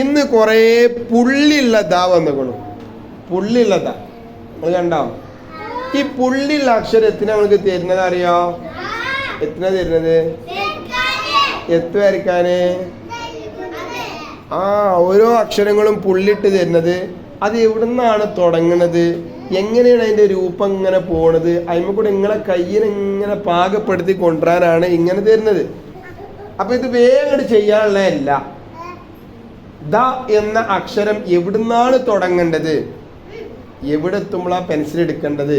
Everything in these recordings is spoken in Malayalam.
ഇന്ന് കുറേ പുള്ളിയുള്ള ദാ വന്നിക്കണു. പുള്ളിയുള്ള ദാ നമ്മൾ കണ്ടോ? ഈ പുള്ളിയുള്ള അക്ഷരത്തിന് നമ്മൾക്ക് തരുന്നത് അറിയോ? എത്ര തരുന്നത്? എത്ര വരയ്ക്കാന്? ആ ഓരോ അക്ഷരങ്ങളും പുള്ളിട്ട് തരുന്നത്. അത് എവിടുന്നാണ് തുടങ്ങുന്നത് എങ്ങനെയാണ് അതിന്റെ രൂപം ഇങ്ങനെ പോണത്? അതിമ കൂടെ നിങ്ങളെ കയ്യിൽ ഇങ്ങനെ പാകപ്പെടുത്തി കൊണ്ടുവരാനാണ് ഇങ്ങനെ തരുന്നത്. അപ്പൊ ഇത് വേഗം ചെയ്യാനുള്ളതല്ല. ദ എന്ന അക്ഷരം എവിടുന്നാണ് തുടങ്ങേണ്ടത്? എവിടെ എത്തുമ്പോൾ ആ പെൻസിൽ എടുക്കേണ്ടത്?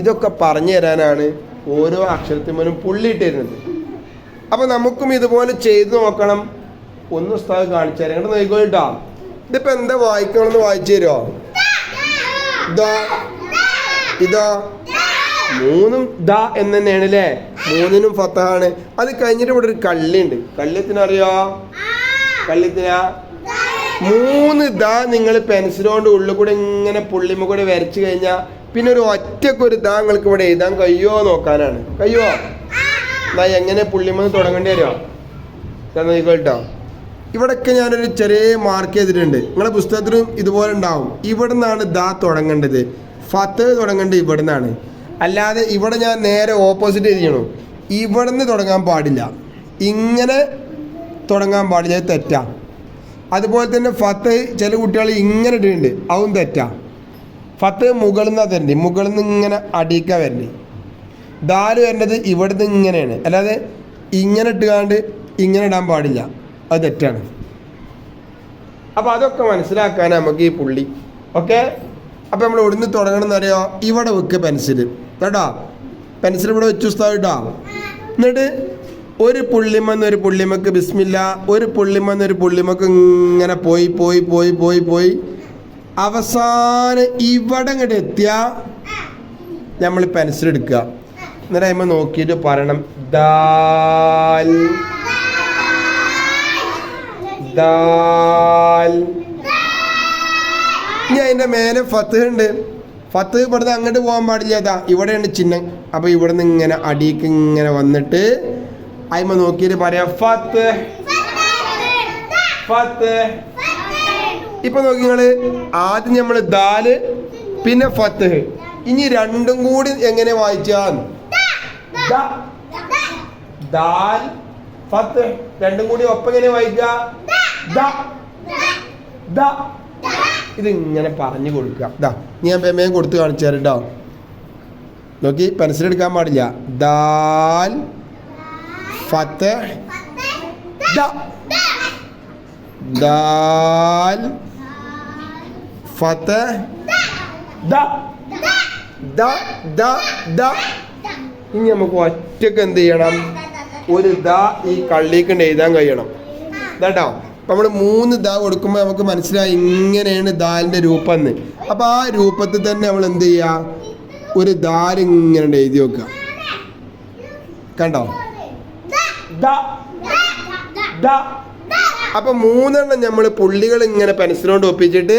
ഇതൊക്കെ പറഞ്ഞു തരാനാണ് ഓരോ അക്ഷരത്തിനും പുള്ളിയിട്ട് തരുന്നത് അപ്പൊ നമുക്കും ഇതുപോലെ ചെയ്തു നോക്കണം. ഒന്ന് ഉസ്താദ് കാണിച്ചു തരാം. ഇങ്ങോട്ട് നോക്കിക്കോ കേട്ടോ ഇതിപ്പോ എന്താ വായിക്കണമെന്ന് വായിച്ചു തരുമോ ഇതാ ഇതാ? മൂന്നും ദ എന്ന് തന്നെയാണ് അല്ലേ മൂന്നിനും ഫത്താണ് അത് കഴിഞ്ഞിട്ട് ഇവിടെ ഒരു കള്ളിയുണ്ട്. കള്ളിയത്തിനറിയോ കള്ളിയത്തിനാ മൂന്ന് ദാ നിങ്ങൾ പെൻസിലോണ്ട് ഉള്ളിൽ കൂടെ ഇങ്ങനെ പുള്ളിമ കൂടെ വരച്ചു കഴിഞ്ഞാൽ പിന്നെ ഒരു ഒറ്റക്കൊരു ദാ നിങ്ങൾക്ക് ഇവിടെ എഴുതാൻ കഴിയുമോ നോക്കാനാണ്. കഴിയുമോ? എന്നാ എങ്ങനെ പുള്ളിമെന്ന് തുടങ്ങേണ്ടി വരുമോ കേട്ടോ. ഇവിടൊക്കെ ഞാനൊരു ചെറിയ മാർക്ക് ചെയ്തിട്ടുണ്ട്. നിങ്ങളെ പുസ്തകത്തിലും ഇതുപോലെ ഉണ്ടാവും. ഇവിടെ നിന്നാണ് ദാ തുടങ്ങേണ്ടത്. ഫത്ത് തുടങ്ങേണ്ടത് ഇവിടെ നിന്നാണ് അല്ലാതെ ഇവിടെ ഞാൻ നേരെ ഓപ്പോസിറ്റ് എഴുതിയണു ഇവിടെ നിന്ന് തുടങ്ങാൻ പാടില്ല. ഇങ്ങനെ തുടങ്ങാൻ പാടില്ല. തെറ്റാണ് തെറ്റാ. അതുപോലെ തന്നെ ഫത്ത് ചില കുട്ടികൾ ഇങ്ങനെ ഇട്ടിട്ടുണ്ട്. അതും തെറ്റാ. ഫത്ത് മുകളിൽ നിന്നാണ് തരണ്ടേ. മുകളിൽ നിന്ന് ഇങ്ങനെ അടിക്ക വരണ്ടേ. ദാൽ വരേണ്ടത് ഇവിടെ നിന്ന് ഇങ്ങനെയാണ്. അല്ലാതെ ഇങ്ങനെ ഇട്ടുകാണ്ട് ഇങ്ങനെ ഇടാൻ പാടില്ല. അത് തെറ്റാണ്. അപ്പോൾ അതൊക്കെ മനസ്സിലാക്കാൻ നമുക്ക് ഈ പുള്ളി. ഓക്കെ? അപ്പോൾ നമ്മൾ ഇവിടുന്ന് തുടങ്ങണമെന്ന് എന്നറിയോ ഇവിടെ വെക്ക് പെൻസിൽ കേട്ടോ? പെൻസിൽ ഇവിടെ വെച്ചു കേട്ടോ എന്നിട്ട് ഒരു പുള്ളിമെന്ന് ഒരു പുള്ളിമക്ക് ബിസ്മില്ല ഒരു പുള്ളിമെന്ന് ഒരു പുള്ളിമക്ക് ഇങ്ങനെ പോയി പോയി പോയി പോയി പോയി. അവസാനം ഇവിടെ ഇങ്ങോട്ട് എത്തിയ നമ്മൾ പെൻസിൽ എടുക്കുക. എന്നിട്ട് അതിമ്മ നോക്കിയിട്ട് പറയണം ദാൽ ദാൽ. ഇനി അതിന്റെ മേലെ ഫത്ത് ഉണ്ട്. ഫത്ത് ഇവിടുന്ന് അങ്ങോട്ട് പോകാൻ പാടില്ല. ഇതാ ഇവിടെയുണ്ട് ചിഹ്നം. അപ്പൊ ഇവിടുന്ന് ഇങ്ങനെ അടിക്ക് ഇങ്ങനെ വന്നിട്ട് അയിമ നോക്കിയിട്ട് പറയാം ഫത്ത്. ഫത്ത്. ഇപ്പൊ നോക്കി നിങ്ങൾ ആദ്യം നമ്മൾ ദാൽ പിന്നെ ഫത്ത്. ഇനി രണ്ടും കൂടി എങ്ങനെ വായിച്ചാൽ? രണ്ടും കൂടി ഒപ്പം എങ്ങനെ ഇത് ഇങ്ങനെ പറഞ്ഞു കൊടുക്കുക. ദാ ഞാൻ പെമ്മയും കൊടുത്ത് കാണിച്ചു തരാം കേട്ടോ നോക്കി പെൻസിൽ എടുക്കാൻ പാടില്ല. ദാൽ ഫത്ത് ദാൽ ഫത്ത് ദ ദ ദ ദ ഇനി നമുക്ക് ഒറ്റയ്ക്ക് എന്ത് ചെയ്യണം? ഒരു ദ ഈ കള്ളിക്ക് എഴുതാൻ കഴിയണം. കേട്ടോ? നമ്മൾ മൂന്ന് ദ കൊടുക്കുമ്പോൾ നമുക്ക് മനസ്സിലായി ഇങ്ങനെയാണ് ദാലിന്റെ രൂപം എന്ന് അപ്പൊ ആ രൂപത്തിൽ തന്നെ നമ്മൾ എന്ത് ചെയ്യാ? ഒരു ദാലിങ്ങനെ എഴുതി വെക്കുക. കണ്ടോ? അപ്പൊ മൂന്നെണ്ണം നമ്മൾ പുള്ളികൾ ഇങ്ങനെ പെൻസിലോണ്ട് ഒപ്പിച്ചിട്ട്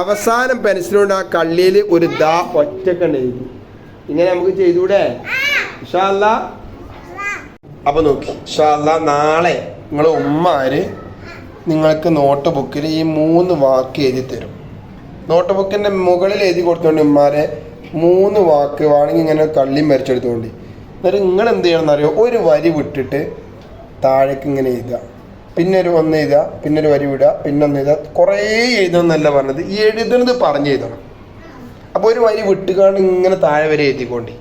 അവസാനം പെൻസിലോണ്ട് ആ കള്ളിയിൽ ഒരു ദ ഒറ്റക്കണ്ട് എഴുതി. ഇങ്ങനെ നമുക്ക് ചെയ്തൂടെ? അപ്പൊ നോക്കി. ഇഷാല്ല നാളെ നിങ്ങൾ ഉമ്മാര് നിങ്ങൾക്ക് നോട്ട് ബുക്കിൽ ഈ മൂന്ന് വാക്ക് എഴുതി തരും. നോട്ട് ബുക്കിന്റെ മുകളിൽ എഴുതി കൊടുത്തോണ്ട് ഉമ്മാരെ മൂന്ന് വാക്ക് വേണമെങ്കിൽ ഇങ്ങനെ കള്ളിയും വരച്ചെടുത്തോണ്ട്. എന്നിട്ട് നിങ്ങൾ എന്ത് ചെയ്യണം എന്നറിയോ? ഒരു വരി വിട്ടിട്ട് താഴേക്ക് ഇങ്ങനെ എഴുതുക. പിന്നെ ഒരു ഒന്ന് എഴുതുക പിന്നെ ഒരു വരി വിടുക പിന്നെ ഒന്ന് എഴുതുക. കുറേ എഴുതണമെന്നല്ല പറഞ്ഞത്. ഈ എഴുതുന്നത് പറഞ്ഞു എഴുതണം. അപ്പോൾ ഒരു വരി വിട്ടുകാണ്ട് ഇങ്ങനെ താഴെ വരെ എഴുതിക്കോണ്ടി.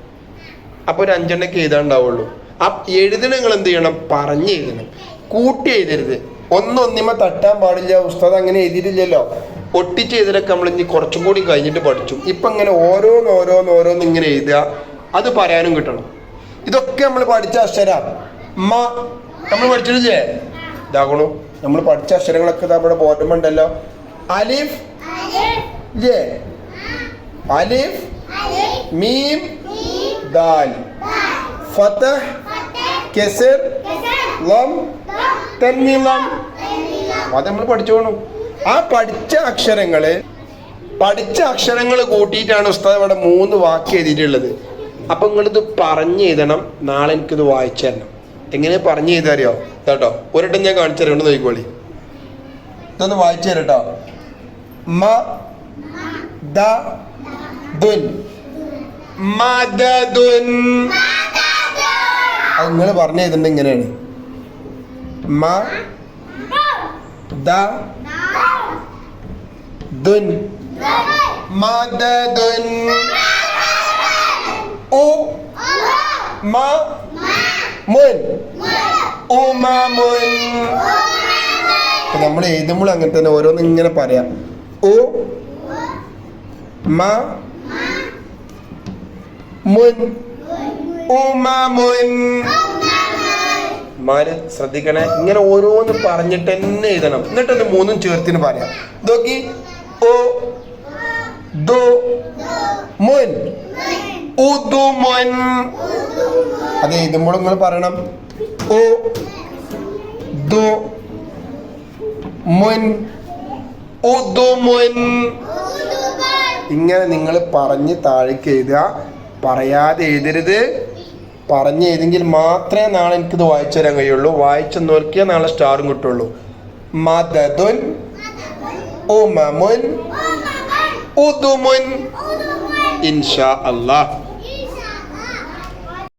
അപ്പോൾ ഒരു അഞ്ചെണ്ണയ്ക്ക് എഴുതാണ്ടാവുള്ളൂ. ആ എഴുതണ നിങ്ങൾ എന്ത് ചെയ്യണം? പറഞ്ഞു എഴുതണം. കൂട്ടി എഴുതരുത്. ഒന്നൊന്നിമ തട്ടാൻ പാടില്ല. ഉസ്താദ് അങ്ങനെ എഴുതിയിട്ടില്ലല്ലോ. ഒട്ടിച്ച് എഴുതലൊക്കെ നമ്മൾ ഇനി കുറച്ചും കൂടി കഴിഞ്ഞിട്ട് പഠിച്ചു. ഇപ്പം ഇങ്ങനെ ഓരോന്ന് ഓരോന്ന് ഓരോന്ന് ഇങ്ങനെ എഴുതുക. അത് പറയാനും കിട്ടണം. ഇതൊക്കെ നമ്മൾ പഠിച്ച അക്ഷര. മ നമ്മൾ പഠിച്ചിട്ടില്ലേ? ഇതാകണു നമ്മൾ പഠിച്ച അക്ഷരങ്ങളൊക്കെ നമ്മുടെ ബോർഡും ബോധമുണ്ടല്ലോ അലിഫ്? ഇല്ലേ? അലിഫ്? മീം? ദാൽ. ഫതഹ്? കെസർ? ലം? തൻവീൻ ലം അത് നമ്മൾ പഠിച്ചോണു ആ പഠിച്ച അക്ഷരങ്ങൾ പഠിച്ച അക്ഷരങ്ങൾ കൂട്ടിയിട്ടാണ് ഉസ്താദ് ഇവിടെ മൂന്ന് വാക്ക് എഴുതിയിട്ടുള്ളത്. അപ്പൊ നിങ്ങളിത് പറഞ്ഞു എഴുതണം നാളെ എനിക്കിത് വായിച്ചു തരണം. എങ്ങനെ പറഞ്ഞു എഴുതാറിയോ കേട്ടോ ഒരിടം ഞാൻ കാണിച്ചു തരണം നോക്കിക്കോളി. ഇതൊന്ന് വായിച്ചു തരട്ടോ. മ ദ നിങ്ങൾ പറഞ്ഞു ചെയ്തിട്ടുണ്ട് ഇങ്ങനെയാണ്. മ ദ ഓ മ മുൻ. ഉമമുൻ നമ്മൾ എഴുതുമ്പോൾ അങ്ങനെ തന്നെ ഓരോന്ന് ഇങ്ങനെ പറയാം. ഉ മ മുൻ. ഉമമുൻ മാര് ശ്രദ്ധിക്കണേ. ഇങ്ങനെ ഓരോന്ന് പറഞ്ഞിട്ട് തന്നെ എഴുതണം. എന്നിട്ട് അത് മൂന്നും ചേർത്തിന് പറയാം. നോക്കി ഓ ദോ മുൻ. ഉദുമുൻ അത് എഴുതുമ്പോൾ നിങ്ങൾ പറയണം. ഓ ദോ മുൻ ഉദുമുൻ ഇങ്ങനെ നിങ്ങൾ പറഞ്ഞ് താഴേക്ക് എഴുതുക. പറയാതെ എഴുതരുത്. പറഞ്ഞ് എഴുതെങ്കിൽ മാത്രമേ നാളെ എനിക്കിത് വായിച്ചു തരാൻ കഴിയുള്ളൂ. വായിച്ചു നോക്കിയാൽ നാളെ സ്റ്റാറും കിട്ടുള്ളൂ. മദതുൻ ഉമമുൻ ഉദുമുൻ ഇൻഷാ അല്ലാഹ്.